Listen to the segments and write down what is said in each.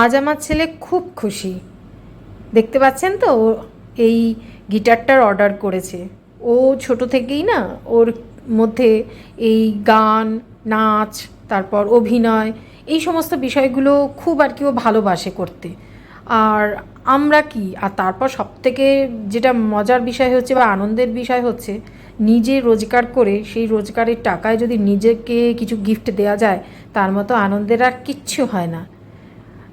আজ আমার ছেলে খুব খুশি। দেখতে পাচ্ছেন তো? ও এই গিটারটার অর্ডার করেছে। ও ছোট থেকেই না, ওর মধ্যে এই গান, নাচ, তারপর অভিনয়, এই সমস্ত বিষয়গুলো খুব আর কি ও ভালোবাসে করতে। আর আমরা কি? আর তারপর সব থেকে যেটা মজার বিষয় হচ্ছে বা আনন্দের বিষয় হচ্ছে, নিজে রোজগার করে সেই রোজগারের টাকায় যদি নিজেকে কিছু গিফট দেওয়া যায়, তার মতো আনন্দের আর কিচ্ছু হয় না।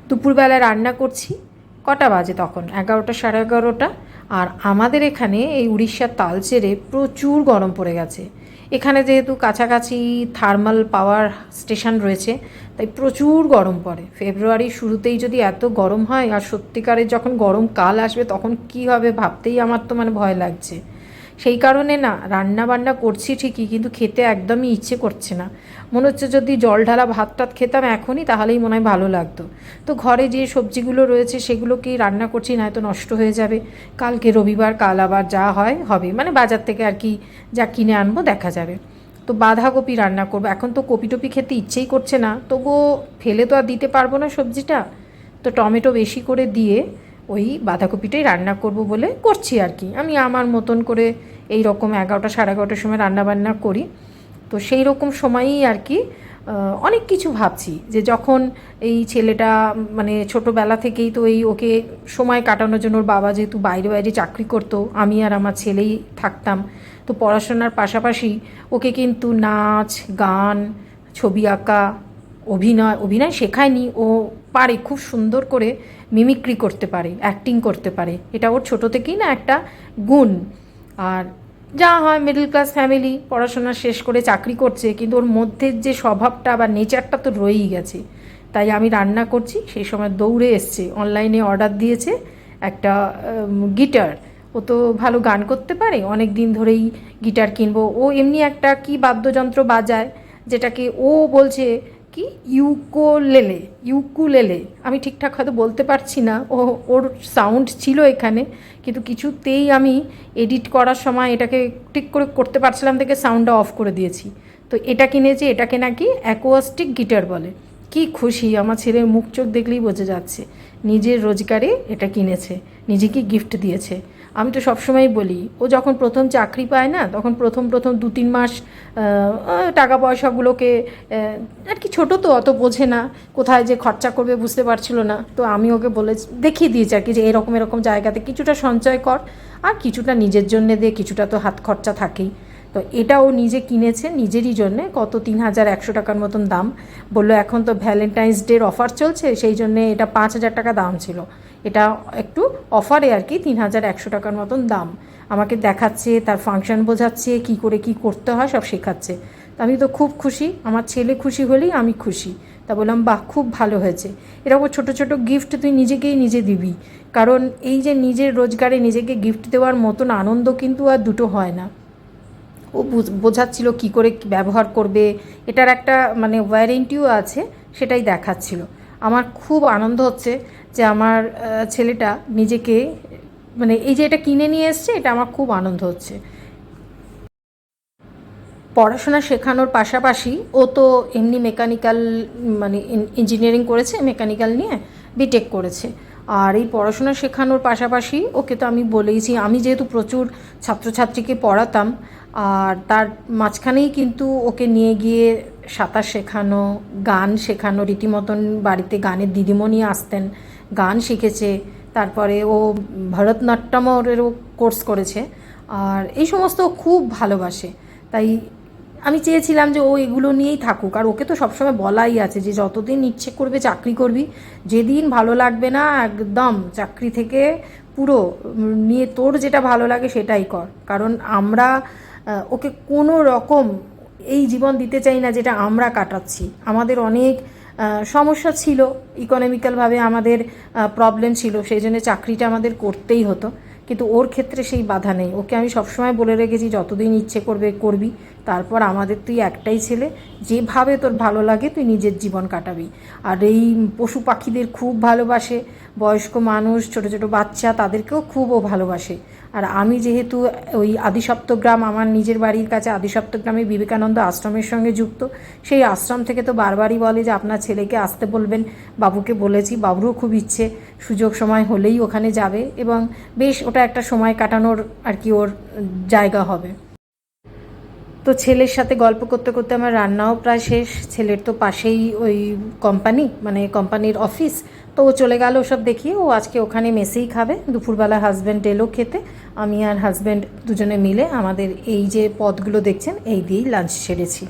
দুপুরবেলায় রান্না করছি। কটা বাজে তখন? এগারোটা, সাড়ে এগারোটা। আর আমাদের এখানে এই উড়িষ্যার তালচেরে প্রচুর গরম পড়ে গেছে। এখানে যেহেতু কাছাকাছি থার্মাল পাওয়ার স্টেশন রয়েছে, তাই প্রচুর গরম পড়ে। ফেব্রুয়ারির শুরুতেই যদি এত গরম হয়, আর সত্যিকারের যখন গরম কাল আসবে, তখন কি হবে ভাবতেই আমার তো মানে ভয় লাগছে। সেই কারণে না রান্না বান্না করছি ঠিকই, কিন্তু খেতে একদমই ইচ্ছে করছে না। মনে হচ্ছে যদি জল ঢালা ভাত টাত খেতাম এখনই, তাহলেই মনে হয় ভালো লাগতো। তো ঘরে যে সবজিগুলো রয়েছে, সেগুলোকেই রান্না করছি না নয়তো নষ্ট হয়ে যাবে। কালকে রবিবার, কাল আবার যা হয়, হবে। মানে বাজার থেকে আর কি যা কিনে আনব, দেখা যাবে। তো বাঁধাকপি রান্না করব। এখন তো কপি টপি খেতে ইচ্ছেই করছে না। তবুও ফেলে তো আর দিতে পারব না সবজিটা। তো টমেটো বেশি করে দিয়ে ওই বাঁধাকপিটাই রান্না করব বলে করছি আর কি। আমি আমার মতন করে এই রকম এগারোটা সাড়ে এগারোটার সময় রান্নাবান্না করি। তো সেই রকম সময়ই আর কি অনেক কিছু ভাবছি যে যখন এই ছেলেটা মানে ছোটোবেলা থেকেই তো এই ওকে সময় কাটানোর জন্য ওর বাবা যেহেতু বাইরে বাইরে চাকরি করতো, আমি আর আমার ছেলেই থাকতাম। তো পড়াশোনার পাশাপাশি ওকে কিন্তু নাচ, গান, ছবি আঁকা, অভিনয় অভিনয় শেখায়নি। ও পারে, খুব সুন্দর করে মিমিক্রি করতে পারে অ্যাক্টিং করতে পারে। এটা ওর ছোটো থেকেই না একটা গুণ। আর যা হয় মিডল ক্লাস ফ্যামিলি পড়াশোনা শেষ করে চাকরি করছে, কিন্তু ওর মধ্যে যে স্বভাবটা বা নেচারটা তো রয়েই গেছে। তাই আমি রান্না করছি, সেই সময় দৌড়ে এসছে অনলাইনে অর্ডার দিয়েছে একটা গিটার ও তো ভালো গান করতে পারে, অনেক দিন ধরেই গিটার কিনবো। ও এমনি একটা কি বাদ্যযন্ত্র বাজায়, যেটাকে ও বলছে কি? Ukulele, ukulele. আমি ঠিকঠাক হয়তো বলতে পারছি না। ও, ওর সাউন্ড ছিল এখানে, কিন্তু কিছুতেই আমি এডিট করার সময় এটাকে ঠিক করে করতে পারছিলাম থেকে সাউন্ডটা অফ করে দিয়েছি। তো এটা কিনেছি, এটাকে নাকি অ্যাকোয়াস্টিক গিটার বলে। কি খুশি, আমার ছেলের মুখ চোখ দেখলেই বোঝা যাচ্ছে। নিজের রোজগারে এটা কিনেছে, নিজেকে গিফট দিয়েছে। আমি তো সবসময় বলি, ও যখন প্রথম চাকরি পায় না, তখন প্রথম প্রথম দু তিন মাস টাকা পয়সাগুলোকে আর কি ছোটো তো অত বোঝে না, কোথায় যে খরচা করবে বুঝতে পারছিল না। তো আমি ওকে বলে, দেখিয়ে দিয়েছি আর কি যে এরকম এরকম জায়গাতে কিছুটা সঞ্চয় কর, আর কিছুটা নিজের জন্যে দে, কিছুটা তো হাত খরচা থাকেই। তো এটা ও নিজে কিনেছে, নিজেরই জন্যে। কত তিন হাজার একশো টাকার মতন দাম। বলল, এখন তো ভ্যালেন্টাইন্স ডের অফার চলছে, সেই জন্যে এটা পাঁচ হাজার টাকা দাম ছিল। এটা একটু অফারে আর কি তিন হাজার একশো টাকার মতন দাম। আমাকে দেখাচ্ছে, তার ফাংশন বোঝাচ্ছে, কি করে কি করতে হয়, সব শেখাচ্ছে। তো আমি তো খুব খুশি, আমার ছেলে খুশি হলেই আমি খুশি। তা বললাম, বাহ, খুব ভালো হয়েছে। এরকম ছোট ছোট গিফট তুই নিজেকেই নিজে দিবি। কারণ এই যে নিজের রোজগারে নিজেকে গিফট দেওয়ার মতন আনন্দ কিন্তু আর দুটো হয় না। ও বুঝ- বোঝাচ্ছিল কি করে ব্যবহার করবে। এটার একটা মানে ওয়ারেন্টিও আছে, সেটাই দেখাচ্ছিল। আমার খুব আনন্দ হচ্ছে যে আমার ছেলেটা নিজেকে মানে এই যে এটা কিনে নিয়ে এসছে, এটা আমার খুব আনন্দ হচ্ছে। পড়াশোনা শেখানোর পাশাপাশি ও তো এমনি মেকানিক্যাল মানে ইঞ্জিনিয়ারিং করেছে মেকানিক্যাল নিয়ে বিটেক করেছে। আর এই পড়াশোনা শেখানোর পাশাপাশি, ওকে তো আমি বলেইছি, আমি যেহেতু প্রচুর ছাত্রছাত্রীকে পড়াতাম, আর তার মাঝখানেই কিন্তু ওকে নিয়ে গিয়ে সাঁতার শেখানো, গান শেখানো, রীতিমতন বাড়িতে গানের দিদিমণি আসতেন, গান শিখেছে, তারপরে ও ভরতনাট্যমেরও কোর্স করেছে, আর এই সমস্ত খুব ভালোবাসে। তাই আমি চেয়েছিলাম যে ও এগুলো নিয়েই থাকুক, আর ওকে তো সবসময় বলাই আছে যে যতদিন ইচ্ছে করবে চাকরি করবি, যেদিন ভালো লাগবে না একদম চাকরি থেকে পুরো নিয়ে তোর যেটা ভালো লাগে সেটাই কর। কারণ আমরা ওকে কোনো রকম এই জীবন দিতে চাই না যেটা আমরা কাটাচ্ছি। আমাদের অনেক সমস্যা ছিল ইকোনমিক্যালভাবে আমাদের প্রবলেম ছিল, সেই জন্য চাকরিটা আমাদের করতেই হতো। কিন্তু ওর ক্ষেত্রে সেই বাধা নেই। ওকে আমি সবসময় বলে রেখেছি, যতদিন ইচ্ছে করবে, করবি। তারপর আমাদের তুই একটাই ছেলে। যেভাবে তোর ভালো লাগে, তুই নিজের জীবন কাটাবি। আর এই পশু পাখিদের খুব ভালোবাসে। বয়স্ক মানুষ, ছোট ছোট বাচ্চা, তাদেরকেও খুব ও ভালোবাসে। আর আমি যেহেতু ওই আদিসপ্তগ্রাম আমার নিজের বাড়ির কাছে আদিসপ্তগ্রামে বিবেকানন্দ আশ্রমের সঙ্গে যুক্ত, সেই আশ্রম থেকে তো বারবারই বলে যে আপনার ছেলেকে আসতে বলবেন, বাবুকে বলেছি, বাবুরও খুব ইচ্ছে, সুযোগ সময় হলেই ওখানে যাবে এবং বেশ ওটা একটা সময় কাটানোর আর কি ওর জায়গা হবে। তো ছেলের সাথে গল্প করতে করতে আমার রান্নাও প্রায় শেষ। ছেলের তো পাশেই ওই কোম্পানি মানে কোম্পানির অফিস তো ও চলে গেল সব দেখিয়ে। ও আজকে ওখানে মেসেই খাবে। দুপুরবেলা হাজব্যান্ড এলো খেতে। আমি আর হাজব্যান্ড দুজনে মিলে আমাদের এই যে পদগুলো দেখছেন, এই দিয়েই লাঞ্চ সেরেছি।